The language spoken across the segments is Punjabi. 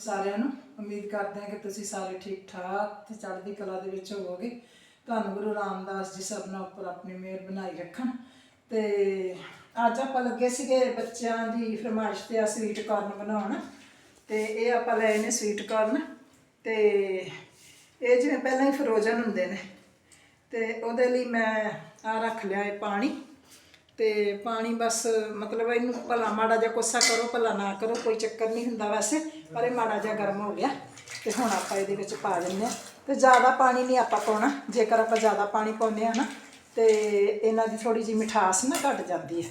ਸਾਰਿਆਂ ਨੂੰ ਉਮੀਦ ਕਰਦੇ ਹਾਂ ਕਿ ਤੁਸੀਂ ਸਾਰੇ ਠੀਕ ਠਾਕ ਤੇ ਚੜ੍ਹਦੀ ਕਲਾ ਦੇ ਵਿੱਚ ਹੋਵੋਗੇ। ਤੁਹਾਨੂੰ ਗੁਰੂ ਰਾਮਦਾਸ ਜੀ ਸਭ ਨਾਲ ਉੱਪਰ ਆਪਣੀ ਮਿਹਰ ਬਣਾਈ ਰੱਖਣ। ਤੇ ਅੱਜ ਆਪਾਂ ਲੱਗੇ ਸੀਗੇ ਬੱਚਿਆਂ ਦੀ ਫਰਮਾਇਸ਼ ਤੇ ਆ ਸਵੀਟ ਕਾਰਨ ਬਣਾਉਣ। ਤੇ ਇਹ ਆਪਾਂ ਲਏ ਨੇ ਸਵੀਟ ਕਾਰਨ ਤੇ ਇਹ ਜਿਵੇਂ ਪਹਿਲਾਂ ਹੀ ਫਰੋਜ਼ਨ ਹੁੰਦੇ ਨੇ। ਤੇ ਉਹਦੇ ਲਈ ਮੈਂ ਆ ਰੱਖ ਲਿਆ ਇਹ ਪਾਣੀ। ਤੇ ਪਾਣੀ ਬਸ ਮਤਲਬ ਇਹਨੂੰ ਭਲਾ ਮਾੜਾ ਜਿਹਾ ਕੋਸਾ ਕਰੋ, ਭਲਾ ਨਾ ਕਰੋ, ਕੋਈ ਚੱਕਰ ਨਹੀਂ ਹੁੰਦਾ ਵੈਸੇ। ਪਰ ਇਹ ਮਾੜਾ ਜਿਹਾ ਗਰਮ ਹੋ ਗਿਆ ਤੇ ਹੁਣ ਆਪਾਂ ਇਹਦੇ ਵਿੱਚ ਪਾ ਦਿੰਦੇ ਆ ਤੇ ਜ਼ਿਆਦਾ ਪਾਣੀ ਨਹੀਂ ਆਪਾਂ ਪਾਉਣਾ, ਜੇਕਰ ਆਪਾਂ ਜ਼ਿਆਦਾ ਪਾਣੀ ਪਾਉਂਦੇ ਆ ਨਾ, ਤੇ ਇਹਨਾਂ ਦੀ ਥੋੜੀ ਜਿਹੀ ਮਿਠਾਸ ਨਾ ਘਟ ਜਾਂਦੀ ਹੈ।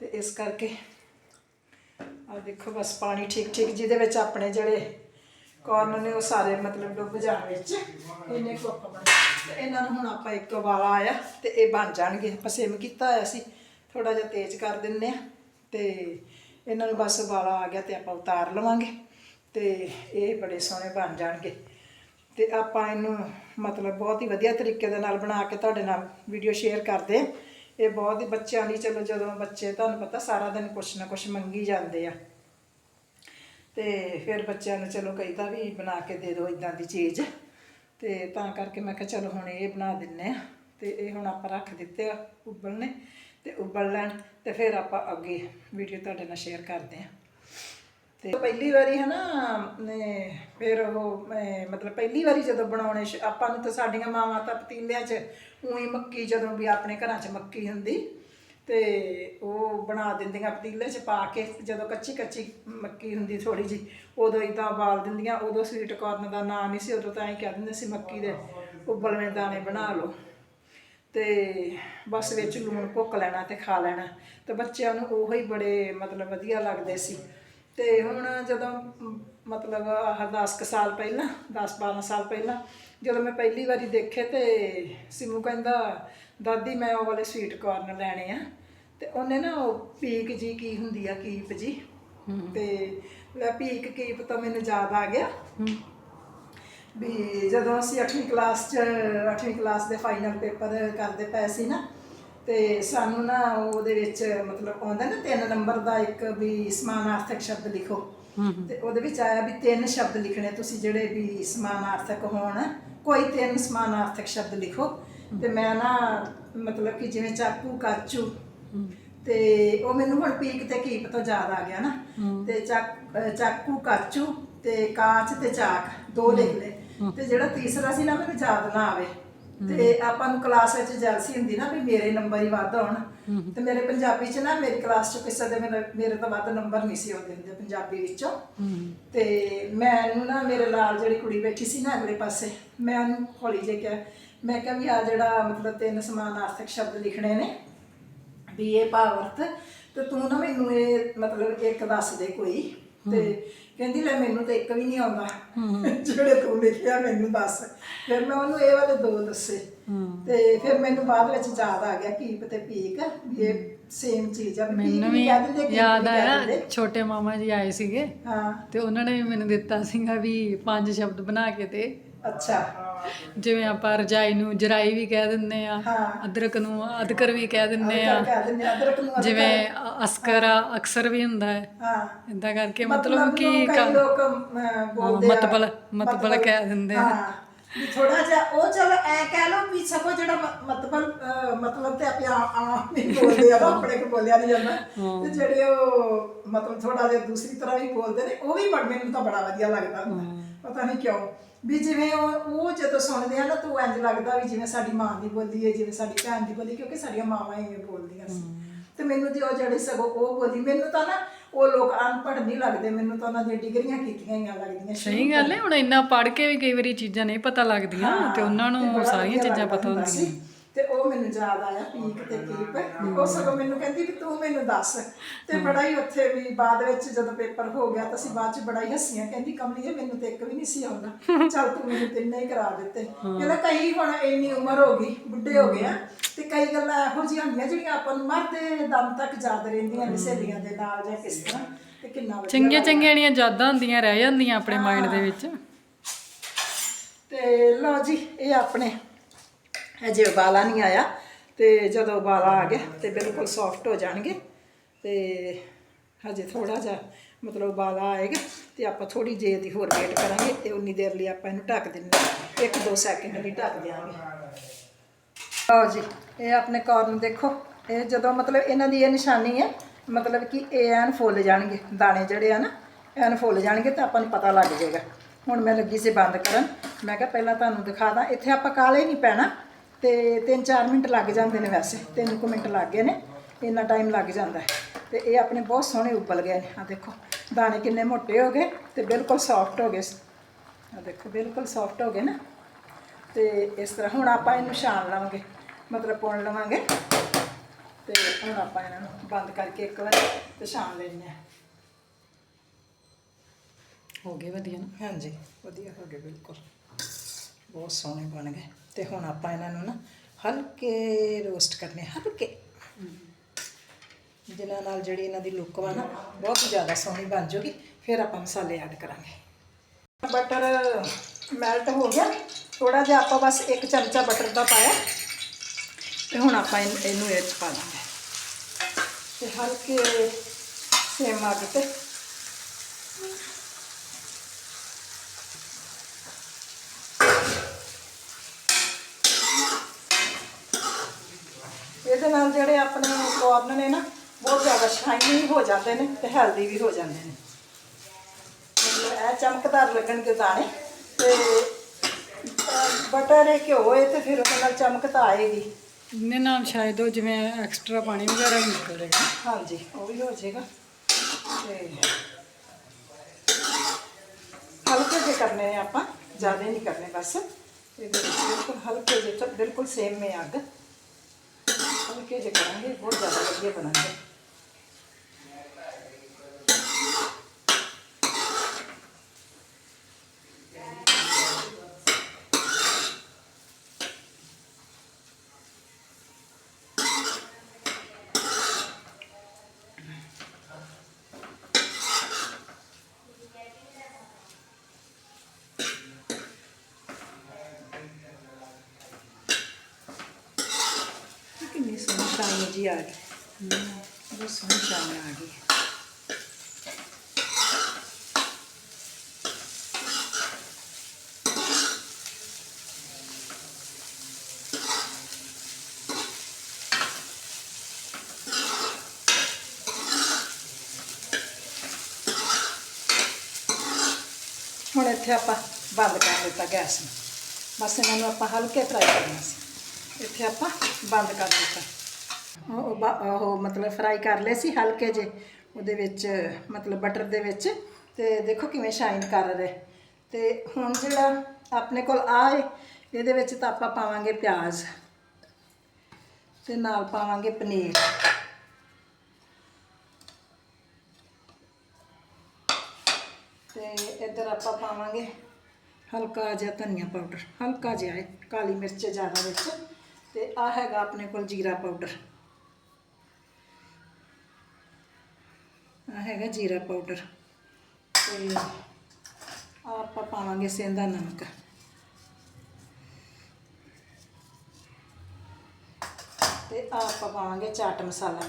ਤੇ ਇਸ ਕਰਕੇ ਆ ਦੇਖੋ ਬਸ ਪਾਣੀ ਠੀਕ ਠੀਕ ਜਿਹਦੇ ਵਿੱਚ ਆਪਣੇ ਜਿਹੜੇ ਕਾਰਨ ਨੇ ਉਹ ਸਾਰੇ ਮਤਲਬ ਡੁੱਬ ਜਾਣ ਵਿੱਚ ਇੰਨੇ ਕੁ ਆਪਾਂ ਤੇ ਇਹਨਾਂ ਨੂੰ ਹੁਣ ਆਪਾਂ ਇੱਕ ਵਾਲਾ ਆਇਆ ਤੇ ਇਹ ਬਣ ਜਾਣਗੇ। ਆਪਾਂ ਸਿਮ ਕੀਤਾ ਹੋਇਆ ਸੀ ਥੋੜਾ ਜਿਹਾ ਤੇਜ਼ ਕਰ ਦਿੰਨੇ ਆ ਤੇ ਇਹਨਾਂ ਨੂੰ ਬਸ ਵਾਲਾ ਆ ਗਿਆ ਤੇ ਆਪਾਂ ਉਤਾਰ ਲਵਾਂਗੇ। ਤੇ ਇਹ ਬੜੇ ਸੋਹਣੇ ਬਣ ਜਾਣਗੇ। ਤੇ ਆਪਾਂ ਇਹਨੂੰ ਮਤਲਬ ਬਹੁਤ ਹੀ ਵਧੀਆ ਤਰੀਕੇ ਦੇ ਨਾਲ ਬਣਾ ਕੇ ਤੁਹਾਡੇ ਨਾਲ ਵੀਡੀਓ ਸ਼ੇਅਰ ਕਰਦੇ ਹਾਂ। ਇਹ ਬਹੁਤ ਹੀ ਬੱਚਿਆਂ ਲਈ ਚਲੋ ਜਦੋਂ ਬੱਚੇ ਤੁਹਾਨੂੰ ਪਤਾ ਸਾਰਾ ਦਿਨ ਕੁਛ ਨਾ ਕੁਛ ਮੰਗੀ ਜਾਂਦੇ ਆ। ਤੇ ਫਿਰ ਬੱਚਿਆਂ ਨੂੰ ਚਲੋ ਕਹੀਦਾ ਵੀ ਬਣਾ ਕੇ ਦੇ ਦਿਓ ਇਦਾਂ ਦੀ ਚੀਜ਼। ਤੇ ਤਾਂ ਕਰਕੇ ਮੈਂ ਕਿਹਾ ਚਲੋ ਹੁਣ ਇਹ ਬਣਾ ਦਿੰਨੇ ਆ। ਤੇ ਇਹ ਹੁਣ ਆਪਾਂ ਰੱਖ ਦਿੱਤੇ ਆ ਉਬਲਣੇ ਤੇ ਉਬਲ ਲੈਣ ਤੇ ਫਿਰ ਆਪਾਂ ਅੱਗੇ ਵੀਡੀਓ ਤੁਹਾਡੇ ਨਾਲ ਸ਼ੇਅਰ ਕਰਦੇ ਆ ਤੇ ਪਹਿਲੀ ਵਾਰੀ ਹੈ ਨਾ, ਨੇ ਫਿਰ ਉਹ ਮੈਂ ਮਤਲਬ ਪਹਿਲੀ ਵਾਰੀ ਜਦੋਂ ਬਣਾਉਣੇ ਸ਼- ਆਪਾਂ ਨੂੰ ਤਾਂ ਸਾਡੀਆਂ ਮਾਵਾਂ ਤਾਂ ਪਤੀਲਿਆਂ 'ਚ ਉਹੀ ਮੱਕੀ, ਜਦੋਂ ਵੀ ਆਪਣੇ ਘਰਾਂ 'ਚ ਮੱਕੀ ਹੁੰਦੀ, ਤੇ ਉਹ ਬਣਾ ਦਿੰਦੀਆਂ ਪਤੀਲੇ 'ਚ ਪਾ ਕੇ, ਜਦੋਂ ਕੱਚੀ ਕੱਚੀ ਮੱਕੀ ਹੁੰਦੀ ਥੋੜੀ ਜੀ ਉਦੋਂ ਇਦਾਂ ਉਬਾਲ ਦਿੰਦੀਆਂ, ਉਦੋਂ ਸਵੀਟ ਕਾਰਨ ਦਾ ਨਾਂ ਨਹੀਂ ਸੀ, ਉਦੋਂ ਤਾਂ ਐਂ ਕਹਿ ਦਿੰਦੇ ਸੀ ਮੱਕੀ ਦੇ ਉਬਲਵੇਂ ਦਾਣੇ ਬਣਾ ਲਓ। ਤੇ ਬਸ ਵਿੱਚ ਲੂਣ ਭੁੱਕ ਲੈਣਾ ਤੇ ਖਾ ਲੈਣਾ, ਤੇ ਬੱਚਿਆਂ ਨੂੰ ਉਹੋ ਹੀ ਬੜੇ ਮਤਲਬ ਵਧੀਆ ਲੱਗਦੇ ਸੀ। ਤੇ ਹੁਣ ਜਦੋਂ ਮ, ਮਤਲਬ ਆਹ 10 ਕੁ ਸਾਲ ਪਹਿਲਾਂ 10 12 ਸਾਲ ਪਹਿਲਾਂ ਜਦੋਂ ਮੈਂ ਪਹਿਲੀ ਵਾਰੀ ਦੇਖੇ ਤੇ ਸਿਮੂ ਕਹਿੰਦਾ ਦਾਦੀ ਮੈਂ ਉਹ ਵਾਲੇ ਸਵੀਟ ਕਾਰਨ ਲੈਣੇ ਆ। ਤੇ ਉਹਨੇ ਨਾ ਉਹ ਪੀਕ ਜੀ ਕੀ ਹੁੰਦੀ ਆ ਕੀਪ ਜੀ। ਤੇ ਲੈ ਪੀਕ ਕੀਪ ਤਾਂ ਮੈਨੂੰ ਯਾਦ ਆ ਗਿਆ। ਵੀ ਜਦੋਂ ਅਸੀਂ 8ਵੀਂ ਕਲਾਸ ਚ 8ਵੀਂ ਕਲਾਸ ਦੇ ਫਾਈਨਲ ਪੇਪਰ ਕਰਦੇ ਪਏ ਸੀ ਨਾ ਤੇ ਸਾਨੂੰ ਨਾ ਉਹਦੇ ਵਿੱਚ ਮਤਲਬ ਆਉਂਦਾ ਨਾ ਤਿੰਨ ਨੰਬਰ ਦਾ ਇੱਕ ਵੀ ਸਮਾਨਾਰਥਕ ਸ਼ਬਦ ਲਿਖੋ। ਤੇ ਉਹਦੇ ਵਿੱਚ ਆਇਆ ਵੀ ਤਿੰਨ ਸ਼ਬਦ ਲਿਖਣੇ ਤੁਸੀਂ ਜਿਹੜੇ ਵੀ ਸਮਾਨਾਰਥਕ ਹੋਣ ਕੋਈ ਤਿੰਨ ਸਮਾਨਾਰਥਕ ਸ਼ਬਦ ਲਿਖੋ। ਤੇ ਮੈਂ ਨਾ ਮਤਲਬ ਕਿ ਜਿਵੇਂ ਚਾਕੂ ਕਾਚੂ ਤੇ ਉਹ ਮੈਨੂੰ ਹੁਣ ਪੀਕ ਤੇ ਕੀਪ ਤੋਂ ਯਾਦ ਆ ਗਿਆ ਨਾ। ਤੇ ਚੱਕ- ਕਾਚੂ ਤੇ ਕਾਚ ਤੇ ਚਾਕ ਦੋ ਲਿਖ ਲਏ। ਤੇ ਜਿਹੜਾ ਤੀਸਰਾ ਸੀ ਨਾ ਮੈਨੂੰ ਯਾਦ ਨਾ ਆਵੇ। ਤੇ ਆਪਾਂ ਨੂੰ ਕਲਾਸ ਵਿੱਚ ਜੈਲਸੀ ਹੁੰਦੀ ਨਾ ਵੀ ਮੇਰੇ ਨੰਬਰ ਹੀ ਵੱਧ ਆਉਣ। ਤੇ ਮੇਰੇ ਪੰਜਾਬੀ ਚ ਨਾ ਮੇਰੀ ਕਲਾਸ ਚ ਕਿਸੇ ਦੇ ਮੇਰੇ ਮੇਰੇ ਤੋਂ ਵੱਧ ਨੰਬਰ ਨਹੀਂ ਸੀ ਆਉਂਦੇ ਹੁੰਦੇ ਪੰਜਾਬੀ ਵਿੱਚੋਂ। ਤੇ ਮੈਨੂੰ ਨਾ ਮੇਰੇ ਨਾਲ ਜਿਹੜੀ ਕੁੜੀ ਬੈਠੀ ਸੀ ਨਾ ਅਗਲੇ ਪਾਸੇ ਮੈਂ ਉਹਨੂੰ ਹੌਲੀ ਜਿਹੀ ਕਿਹਾ ਮੈਂ ਕਿਹਾ ਵੀ ਆ ਜਿਹੜਾ ਮਤਲਬ ਤਿੰਨ ਸਮਾਨਾਰਥਕ ਸ਼ਬਦ ਲਿਖਣੇ ਨੇ ਵੀ ਇਹ ਭਾਵਰਤ ਤੇ ਤੂੰ ਨਾ ਮੈਨੂੰ ਇਹ ਮਤਲਬ ਇੱਕ ਦੱਸ ਦੇ ਕੋਈ। ਤੇ ਕਹਿੰਦੀ ਲੈ ਮੈਨੂੰ ਤਾਂ ਇੱਕ ਵੀ ਨਹੀਂ ਆਉਂਦਾ। ਜਿਹੜੇ ਤੂੰ ਲਿਖਿਆ ਮੈਨੂੰ ਦੱਸ। ਫਿਰ ਮੈਂ ਉਹਨੂੰ ਇਹ ਵਾਲੇ ਦੋ ਦੱਸੇ। ਤੇ ਫਿਰ ਮੈਨੂੰ ਬਾਅਦ ਵਿੱਚ ਯਾਦ ਆ ਗਿਆ ਕੀਪ ਤੇ ਪੀਕ ਵੀ ਇਹ ਸੇਮ ਚੀਜ਼ ਆ। ਮੈਨੂੰ ਵੀ ਯਾਦ ਆਇਆ। ਛੋਟੇ ਮਾਮਾ ਜੀ ਆਏ ਸੀਗੇ। ਹਾਂ। ਤੇ ਉਹਨਾਂ ਨੇ ਵੀ ਮੈਨੂੰ ਦਿੱਤਾ ਸੀਗਾ ਵੀ ਪੰਜ ਸ਼ਬਦ ਬਣਾ ਕੇ ਤੇ ਅੱਛਾ। ਜਿਵੇਂ ਆਪਾਂ ਰਜਾਈ ਨੂੰ ਜਰਾਈ ਵੀ ਕਹਿ ਦਿੰਦੇ ਆ ਹਾਂ। ਅਦਰਕ ਨੂੰ ਅਦਕਰ ਵੀ ਕਹਿ ਦਿੰਦੇ ਆ। ਅਦਰਕ ਕਹਿ ਦਿੰਦੇ ਆ, ਅਦਰਕ ਨੂੰ ਅਦਰਕ ਜਿਵੇਂ ਅ- ਅਸਕਰ ਆ ਅਕਸਰ ਵੀ ਹੁੰਦਾ ਹੈ। ਹਾਂ। ਇਦਾਂ ਕਰਕੇ ਮਤਲਬ ਕਿ ਲੋਕ ਅਮ, ਬੋਲਦੇ ਆ। ਮਤਬਲ- ਮਤਬਲ ਕਹਿ ਦਿੰਦੇ ਆ। ਹਾਂ। ਵੀ ਥੋੜਾ ਜਿਹਾ ਉਹ ਚਲੋ ਐ ਕਹਿ ਲਓ ਵੀ ਸਗੋਂ ਜਿਹੜਾ ਮ- ਮਤਬਲ ਮਤਲਬ ਤੇ ਆਪੇ ਆ- ਆਮ ਹੀ ਬੋਲਦੇ ਆ ਨਾ, ਆਪਣੇ ਕੋ ਬੋਲਿਆ ਨਹੀਂ ਜਾਂਦਾ। ਤੇ ਜਿਹੜੇ ਉਹ ਮਤਲਬ ਥੋੜਾ ਜਿਹਾ ਦੂਸਰੀ ਤਰ੍ਹਾਂ ਵੀ ਬੋਲਦੇ ਨੇ ਉਹ ਵੀ ਬੜ ਮੈਨੂੰ ਤਾਂ ਬੜਾ ਵਧੀਆ ਲੱਗਦਾ। ਹੁੰਦਾ ਪਤਾ ਨਹੀਂ ਕਿਉਂ। ਵੀ ਜਿਵੇਂ ਉਹ ਉਹ ਜਦੋਂ ਸੁਣਦੇ ਆ ਨਾ ਤਾਂ ਇੰਜ ਲੱਗਦਾ ਵੀ ਜਿਵੇਂ ਸਾਡੀ ਮਾਂ ਦੀ ਬੋਲੀ ਹੈ ਜਿਵੇਂ ਸਾਡੀ ਭੈਣ ਦੀ ਬੋਲੀ ਕਿਉਂਕਿ ਸਾਡੀਆਂ ਮਾਵਾਂ ਇਵੇਂ ਬੋਲਦੀਆਂ ਸੀ। ਤੇ ਮੈਨੂੰ ਤੇ ਉਹ ਜਿਹੜੇ ਸਗੋਂ ਉਹ ਬੋਲੀ ਮੈਨੂੰ ਤਾਂ ਨਾ ਉਹ ਲੋਕ ਅਨਪੜ੍ਹ ਨਹੀਂ ਲੱਗਦੇ ਮੈਨੂੰ ਤਾਂ ਉਹਨਾਂ ਦੀਆਂ ਡਿਗਰੀਆਂ ਕੀਤੀਆਂ ਹੀ ਲੱਗਦੀਆਂ ਸਹੀ ਗੱਲ ਹੈ ਹੁਣ ਇੰਨਾ ਪੜ੍ਹ ਕੇ ਵੀ ਕਈ ਵਾਰੀ ਚੀਜ਼ਾਂ ਨਹੀਂ ਪਤਾ ਲੱਗਦੀਆਂ ਤੇ ਉਹਨਾਂ ਨੂੰ ਸਾਰੀਆਂ ਚੀਜ਼ਾਂ ਪਤਾ ਹੁੰਦਾ ਹੁੰਦੀਆਂ। ਤੇ ਉਹ ਮੈਨੂੰ ਯਾਦ ਆਇਆ ਪੀਕ ਤੇ ਕੀਪ। ਉਹ ਸਗੋਂ ਮੈਨੂੰ ਕਹਿੰਦੀ ਵੀ ਤੂੰ ਮੈਨੂੰ ਦੱਸ। ਤੇ ਬੜਾ ਹੀ ਉੱਥੇ ਵੀ ਬਾਅਦ ਵਿੱਚ ਜਦੋਂ ਪੇਪਰ ਹੋ ਗਿਆ ਤਾਂ ਅਸੀਂ ਬਾਅਦ ਚ ਬੜਾ ਹੀ ਹੱਸੀਆਂ। ਕਹਿੰਦੀ ਕਮਲੀਏ ਮੈਨੂੰ ਤੇ ਇੱਕ ਵੀ ਨਹੀਂ ਸੀ ਆਉਂਦਾ। ਚੱਲ ਤੂੰ ਮੈਨੂੰ ਤਿੰਨੇ ਹੀ ਕਰਾ ਦਿੱਤੇ। ਕਹਿੰਦਾ ਕਈ ਹੁਣ ਇੰਨੀ ਉਮਰ ਹੋ ਗਈ ਬੁੱਢੇ ਹੋ ਗਏ ਆ ਤੇ ਕਈ ਗੱਲਾਂ ਇਹੋ ਜਿਹੀਆਂ ਹੁੰਦੀਆਂ ਜਿਹੜੀਆਂ ਆਪਾਂ ਨੂੰ ਮਰਦੇ ਦਮ ਤੱਕ ਯਾਦ ਰਹਿੰਦੀਆਂ ਨੇ ਸਹੇਲੀਆਂ ਦੇ ਨਾਲ ਜਾਂ ਕਿਸ ਤਰ੍ਹਾਂ। ਤੇ ਕਿੰਨਾ ਵਧੀਆ ਚੰਗੀਆਂ ਚੰਗੀਆਂ ਯਾਦਾਂ ਹੁੰਦੀਆਂ ਰਹਿ ਜਾਂਦੀਆਂ ਆਪਣੇ ਮਾਈਂਡ ਦੇ ਵਿੱਚ। ਤੇ ਲਓ ਜੀ ਇਹ ਆਪਣੇ ਹਜੇ ਉਬਾਲਾ ਨਹੀਂ ਆਇਆ ਤੇ ਜਦੋਂ ਉਬਾਲਾ ਆ ਗਿਆ ਤੇ ਬਿਲਕੁਲ ਸੌਫਟ ਹੋ ਜਾਣਗੇ ਤੇ ਹਜੇ ਥੋੜਾ ਜਿਹਾ ਮਤਲਬ ਉਬਾਲਾ ਆਏਗਾ ਤੇ ਆਪਾਂ ਥੋੜੀ ਜਿਹੀ ਦੀ ਹੋਰ ਵੇਟ ਕਰਾਂਗੇ ਤੇ ਉਨੀ ਦੇਰ ਲਈ ਆਪਾਂ ਇਹਨੂੰ ਢੱਕ ਦਿੰਦੇ ਹਾਂ। ਇੱਕ ਦੋ ਸੈਕਿੰਡ ਲਈ ਢੱਕ ਦਿਆਂਗੇ। ਲਓ ਜੀ, ਇਹ ਆਪਣੇ ਕਾਰਨ ਦੇਖੋ, ਇਹ ਜਦੋਂ ਮਤਲਬ ਇਹਨਾਂ ਦੀ ਇਹ ਨਿਸ਼ਾਨੀ ਹੈ, ਮਤਲਬ ਕਿ ਇਹ ਐਨ ਫੁੱਲ ਜਾਣਗੇ, ਦਾਣੇ ਜਿਹੜੇ ਆ ਨਾ, ਐਨ ਫੁੱਲ ਜਾਣਗੇ ਤਾਂ ਆਪਾਂ ਨੂੰ ਪਤਾ ਲੱਗ ਜਾਏਗਾ। ਹੁਣ ਮੈਂ ਲੱਗੀ ਸੀ ਬੰਦ ਕਰਨ, ਮੈਂ ਕਿਹਾ ਪਹਿਲਾਂ ਤੁਹਾਨੂੰ ਦਿਖਾ ਦਾਂ, ਇੱਥੇ ਆਪਾਂ ਕਾਲੇ ਨਹੀਂ ਪੈਣਾ ਤੇ 3-4 ਮਿੰਟ ਲੱਗ ਜਾਂਦੇ ਨੇ ਵੈਸੇ 3 ਕੁ ਮਿੰਟ ਲੱਗ ਗਏ ਨੇ ਇੰਨਾ ਟਾਈਮ ਲੱਗ ਜਾਂਦਾ ਹੈ। ਤੇ ਇਹ ਆਪਣੇ ਬਹੁਤ ਸੋਹਣੇ ਉਬਲ ਗਏ ਨੇ। ਆ ਦੇਖੋ ਦਾਣੇ ਕਿੰਨੇ ਮੋਟੇ ਹੋ ਗਏ ਤੇ ਬਿਲਕੁਲ ਸੌਫਟ ਹੋ ਗਏ ਆ ਦੇਖੋ ਬਿਲਕੁਲ ਸੌਫਟ ਹੋ ਗਏ ਨਾ। ਤੇ ਇਸ ਤਰ੍ਹਾਂ ਹੁਣ ਆਪਾਂ ਇਹਨੂੰ ਛਾਣ ਲਵਾਂਗੇ ਮਤਲਬ ਪੁਣ ਲਵਾਂਗੇ। ਤੇ ਹੁਣ ਆਪਾਂ ਇਹਨਾਂ ਨੂੰ ਬੰਦ ਕਰਕੇ ਇੱਕ ਵਾਰ ਤੇ ਛਾਣ ਲੈਣੇ ਆ ਹੋ ਗਏ ਵਧੀਆ ਨਾ? ਹਾਂਜੀ ਵਧੀਆ ਹੋ ਗਏ ਬਿਲਕੁਲ। ਬਹੁਤ ਸੋਹਣੇ ਬਣ ਗਏ। ਤੇ ਹੁਣ ਆਪਾਂ ਇਹਨਾਂ ਨੂੰ ਨਾ ਹਲਕੇ ਰੋਸਟ ਕਰਨੇ ਹਲਕੇ। ਜਿਨ੍ਹਾਂ ਨਾਲ ਜਿਹੜੀ ਇਹਨਾਂ ਦੀ ਲੁੱਕ ਵਾ ਨਾ, ਬਹੁਤ ਜ਼ਿਆਦਾ ਸੋਹਣੀ ਬਣ ਜੂਗੀ। ਫਿਰ ਆਪਾਂ ਮਸਾਲੇ ਐਡ ਕਰਾਂਗੇ। ਬਟਰ ਮੈਲਟ ਹੋ ਗਿਆ। ਥੋੜਾ ਜਿਹਾ ਆਪਾਂ ਬਸ ਇੱਕ ਚਮਚਾ ਬਟਰ ਦਾ ਪਾਇਆ। ਤੇ ਹੁਣ ਆਪਾਂ ਇਹਨੂੰ ਇਹਨੂੰ ਇਹ 'ਚ ਪਾ ਦਾਂਗੇ। ਤੇ ਹਲਕੇ ਸੇਮ ਅੱਗ ਤੇ ਇਹਦੇ ਨਾਲ ਜਿਹੜੇ ਆਪਣੇ ਕੋਰਨ ਨੇ ਨਾ ਬਹੁਤ ਜ਼ਿਆਦਾ ਸ਼ਾਈਨੀ ਹੋ ਜਾਂਦੇ ਨੇ ਤੇ ਹੈਲਦੀ ਵੀ ਹੋ ਜਾਂਦੇ ਨੇ ਮਤਲਬ ਇਹ ਚਮਕਦਾਰ ਲੱਗਣਗੇ ਦਾਣੇ ਤੇ ਬਟਰ ਇਹ ਘਿਓ ਹੈ ਤੇ ਫਿਰ ਉਹਦੇ ਨਾਲ ਚਮਕ ਤਾਂ ਆਏਗੀ ਇਹਨੇ ਨਾਲ ਸ਼ਾਇਦ ਉਹ ਜਿਵੇਂ ਐਕਸਟਰਾ ਪਾਣੀ ਵਗੈਰਾ ਵੀ ਨਿਕਲ ਜਾਏਗਾ ਹਾਂਜੀ ਉਹ ਵੀ ਹੋ ਜਾਏਗਾ ਤੇ ਹਲਕੇ ਜਿਹੇ ਕਰਨੇ ਨੇ ਆਪਾਂ ਜ਼ਿਆਦਾ ਨਹੀਂ ਕਰਨੇ ਬਸ ਇਹਦੇ ਵਿੱਚ ਬਿਲਕੁਲ ਹਲਕੇ ਜਿਹੇ ਤਾਂ ਬਿਲਕੁਲ ਸੇਮ ਮੇ ਅੱਗ ਕੇ ਜੇ ਕਰਾਂਗੇ ਬਹੁਤ ਜ਼ਿਆਦਾ ਵਧੀਆ ਬਣਾਂਗੇ ਕਿੰਨੀ ਸੋਹਣੀ ਸ਼ਾਈਨ ਜੀ ਆ ਗਈ ਬਹੁਤ ਸੋਹਣੀ ਸ਼ਾਈਨ ਆ ਗਈ ਹੁਣ ਇੱਥੇ ਆਪਾਂ ਬੰਦ ਕਰ ਦਿੱਤਾ ਗੈਸ ਨੂੰ ਬਸ ਇਹਨਾਂ ਨੂੰ ਆਪਾਂ ਹਲਕੇ ਫਰਾਈ ਕਰਨਾ ਸੀ ਇੱਥੇ ਆਪਾਂ ਬੰਦ ਕਰ ਦਿੱਤਾ ਉਹ ਬ- ਉਹ ਮਤਲਬ ਫਰਾਈ ਕਰ ਲਏ ਸੀ ਹਲਕੇ ਜੇ ਉਹਦੇ ਵਿੱਚ, ਮਤਲਬ ਬਟਰ ਦੇ ਵਿੱਚ, ਤੇ ਦੇਖੋ ਕਿਵੇਂ ਸ਼ਾਈਨ ਕਰ ਰਹੇ। ਤੇ ਹੁਣ ਜਿਹੜਾ ਆਪਣੇ ਕੋਲ ਆ ਏ, ਇਹਦੇ ਵਿੱਚ ਤਾਂ ਆਪਾਂ ਪਾਵਾਂਗੇ ਪਿਆਜ਼, ਤੇ ਨਾਲ ਪਾਵਾਂਗੇ ਪਨੀਰ। ਤੇ ਇੱਧਰ ਆਪਾਂ ਪਾਵਾਂਗੇ ਹਲਕਾ ਜਿਹਾ ਧਨੀਆ ਪਾਊਡਰ, ਹਲਕਾ ਜਿਹਾ ਹੈ ਕਾਲੀ ਮਿਰਚ ਜ਼ਿਆਦਾ ਵਿੱਚ, ਤੇ ਆ ਹੈਗਾ ਆਪਣੇ ਕੋਲ ਜੀਰਾ ਪਾਊਡਰ। ਆ ਹੈਗਾ ਜੀਰਾ ਪਾਊਡਰ। ਤੇ ਆਹ ਆਪਾਂ ਪਾਵਾਂਗੇ ਸੇਂਦਾ ਨਮਕ। ਤੇ ਆਹ ਆਪਾਂ ਪਾਵਾਂਗੇ ਚਾਟ ਮਸਾਲਾ।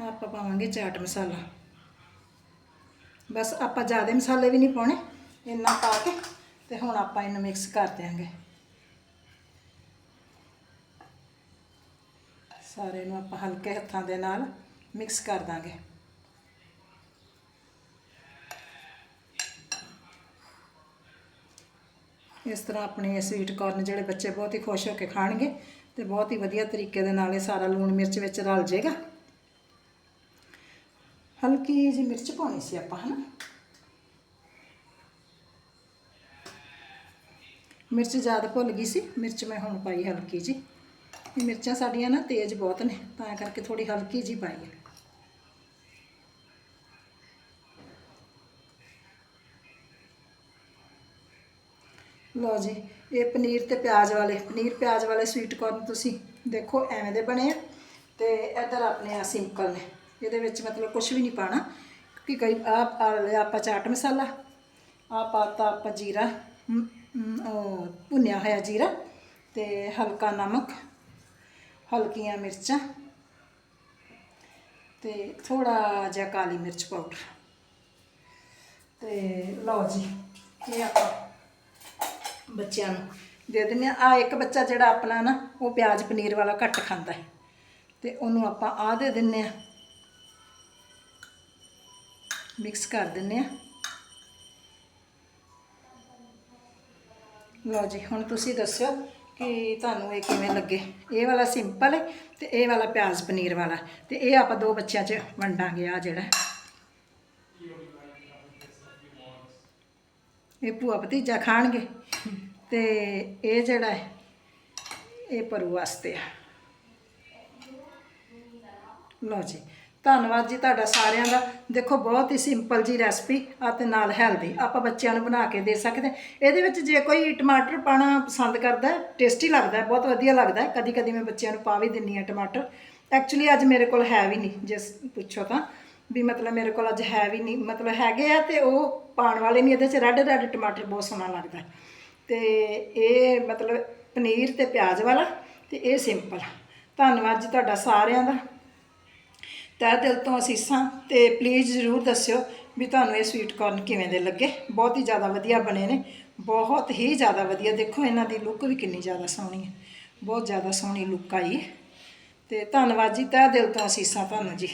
ਆਹ ਆਪਾਂ ਪਾਵਾਂਗੇ ਚਾਟ ਮਸਾਲਾ। ਬਸ ਆਪਾਂ ਜ਼ਿਆਦਾ ਮਸਾਲੇ ਵੀ ਨਹੀਂ ਪਾਉਣੇ, ਇੰਨਾ ਪਾ ਕੇ ਤੇ ਹੁਣ ਆਪਾਂ ਇਹਨੂੰ ਮਿਕਸ ਕਰ ਦਿਆਂਗੇ। ਸਾਰੇ ਨੂੰ ਆਪਾਂ ਹਲਕੇ ਹੱਥਾਂ ਦੇ ਨਾਲ ਮਿਕਸ ਕਰ ਦਾਂਗੇ। ਇਸ ਤਰ੍ਹਾਂ ਆਪਣੇ ਸਵੀਟ ਕਾਰਨ ਜਿਹੜੇ ਬੱਚੇ ਬਹੁਤ ਹੀ ਖੁਸ਼ ਹੋ ਕੇ ਖਾਣਗੇ ਤੇ ਬਹੁਤ ਹੀ ਵਧੀਆ ਤਰੀਕੇ ਦੇ ਨਾਲ ਇਹ ਸਾਰਾ ਲੂਣ ਮਿਰਚ ਵਿੱਚ ਰਲ ਜਾਏਗਾ। ਹਲਕੀ ਜਿਹੀ ਮਿਰਚ ਪਾਉਣੀ ਸੀ ਆਪਾਂ, ਹਨਾ? ਮਿਰਚ ਜ਼ਿਆਦਾ ਭੁੱਲ ਗਈ ਸੀ, ਮਿਰਚ ਮੈਂ ਹੁਣ ਪਾਈ ਹਲਕੀ ਜੀ ਮਿਰਚਾਂ ਸਾਡੀਆਂ ਨਾ ਤੇਜ਼ ਬਹੁਤ ਨੇ, ਤਾਂ ਕਰਕੇ ਥੋੜੀ ਹਲਕੀ ਜੀ ਪਾਈ ਹੈ। ਲਓ ਜੀ, ਇਹ ਪਨੀਰ ਤੇ ਪਿਆਜ਼ ਵਾਲੇ, ਪਨੀਰ ਪਿਆਜ਼ ਵਾਲੇ ਸਵੀਟ ਕਾਰਨ ਤੁਸੀਂ ਦੇਖੋ, ਐਵੇਂ ਦੇ ਬਣੇ ਆ। ਤੇ ਇੱਧਰ ਆਪਣੇ ਆ ਸਿੰਪਲ ਨੇ। ਇਹਦੇ ਵਿੱਚ ਮਤਲਬ ਕੁਝ ਵੀ ਨਹੀਂ ਪਾਣਾ। ਕਿਉਂਕਿ ਕਈ ਆ ਪਾ ਆਪਾਂ ਚਾਟ ਮਸਾਲਾ ਆ ਪਾਤਾ ਆਪਾਂ ਜੀਰਾ ਉਹ ਭੁੰਨਿਆ ਹੋਇਆ ਜੀਰਾ ਤੇ ਹਲਕਾ ਨਮਕ, ਹਲਕੀਆਂ ਮਿਰਚਾਂ ਤੇ ਥੋੜਾ ਜਿਹਾ ਕਾਲੀ ਮਿਰਚ ਪਾਊਡਰ। ਤੇ ਲਓ ਜੀ, ਇਹ ਆਪਾਂ ਬੱਚਿਆਂ ਨੂੰ ਦੇ ਦਿੰਦੇ ਆ ਆ ਇੱਕ ਬੱਚਾ ਜਿਹੜਾ ਆਪਣਾ ਨਾ, ਉਹ ਪਿਆਜ਼ ਪਨੀਰ ਵਾਲਾ ਘੱਟ ਖਾਂਦਾ ਹੈ। ਤੇ ਉਹਨੂੰ ਆਪਾਂ ਆ ਦੇ ਦਿੰਨੇ ਆ ਮਿਕਸ ਕਰ ਦਿੰਨੇ ਆ ਲਓ ਜੀ, ਹੁਣ ਤੁਸੀਂ ਦੱਸਿਓ ਕਿ ਤੁਹਾਨੂੰ ਇਹ ਕਿਵੇਂ ਲੱਗੇ। ਇਹ ਵਾਲਾ ਸਿੰਪਲ ਹੈ ਤੇ ਇਹ ਵਾਲਾ ਪਿਆਜ਼ ਪਨੀਰ ਵਾਲਾ। ਤੇ ਇਹ ਆਪਾਂ ਦੋ ਬੱਚਿਆਂ 'ਚ ਵੰਡਾਂਗੇ ਆ ਜਿਹੜਾ। ਇਹ ਭੂਆ ਭਤੀਜਾ ਖਾਣਗੇ। ਤੇ ਇਹ ਜਿਹੜਾ ਹੈ, ਇਹ ਪਰੂ ਵਾਸਤੇ ਆ। ਲਓ ਜੀ, ਧੰਨਵਾਦ ਜੀ ਤੁਹਾਡਾ ਸਾਰਿਆਂ ਦਾ। ਦੇਖੋ, ਬਹੁਤ ਹੀ ਸਿੰਪਲ ਜੀ ਰੈਸਪੀ ਆ ਤੇ ਨਾਲ ਹੈਲਦੀ ਆਪਾਂ ਬੱਚਿਆਂ ਨੂੰ ਬਣਾ ਕੇ ਦੇ ਸਕਦੇ ਇਹਦੇ ਵਿੱਚ ਜੇ ਕੋਈ ਟਮਾਟਰ ਪਾਣਾ ਪਸੰਦ ਕਰਦਾ ਟੇਸਟੀ ਲੱਗਦਾ ਬਹੁਤ ਵਧੀਆ ਲੱਗਦਾ ਕਦੀ ਕਦੀ ਮੈਂ ਬੱਚਿਆਂ ਨੂੰ ਪਾ ਵੀ ਦਿੰਨੀ ਆ ਟਮਾਟਰ। ਐਕਚੁਅਲੀ ਅੱਜ ਮੇਰੇ ਕੋਲ ਹੈ ਵੀ ਨਹੀਂ, ਜੇ ਪੁੱਛੋ ਤਾਂ। ਵੀ ਮਤਲਬ ਮੇਰੇ ਕੋਲ ਅੱਜ ਹੈ ਵੀ ਨਹੀਂ। ਮਤਲਬ ਹੈਗੇ ਆ ਤੇ ਉਹ ਪਾਣ ਵਾਲੇ ਨਹੀਂ, ਇਹਦੇ ਚ ਰੈੱਡ ਰੈੱਡ ਟਮਾਟਰ ਬਹੁਤ ਸੋਹਣਾ ਲੱਗਦਾ ਤੇ ਇਹ ਮਤਲਬ ਪਨੀਰ ਤੇ ਪਿਆਜ਼ ਵਾਲਾ ਤੇ ਇਹ ਸਿੰਪਲ ਧੰਨਵਾਦ ਜੀ ਤੁਹਾਡਾ ਸਾਰਿਆਂ ਦਾ। ਤਹਿ ਦਿਲ ਤੋਂ ਅਸੀਸਾਂ ਤੇ ਪਲੀਜ਼ ਜ਼ਰੂਰ ਦੱਸਿਓ ਵੀ ਤੁਹਾਨੂੰ ਇਹ ਸਵੀਟ ਕਾਰਨ ਕਿਵੇਂ ਦੇ ਲੱਗੇ। ਬਹੁਤ ਹੀ ਜ਼ਿਆਦਾ ਵਧੀਆ ਬਣੇ ਨੇ। ਬਹੁਤ ਹੀ ਜ਼ਿਆਦਾ ਵਧੀਆ। ਦੇਖੋ ਇਹਨਾਂ ਦੀ ਲੁੱਕ ਵੀ ਕਿੰਨੀ ਜ਼ਿਆਦਾ ਸੋਹਣੀ ਹੈ। ਬਹੁਤ ਜ਼ਿਆਦਾ ਸੋਹਣੀ ਲੁੱਕ ਆਈ ਹੈ। ਤੇ ਧੰਨਵਾਦ ਜੀ। ਤਹਿ ਦਿਲ ਤੋਂ ਅਸੀਸਾਂ ਤੁਹਾਨੂੰ ਜੀ।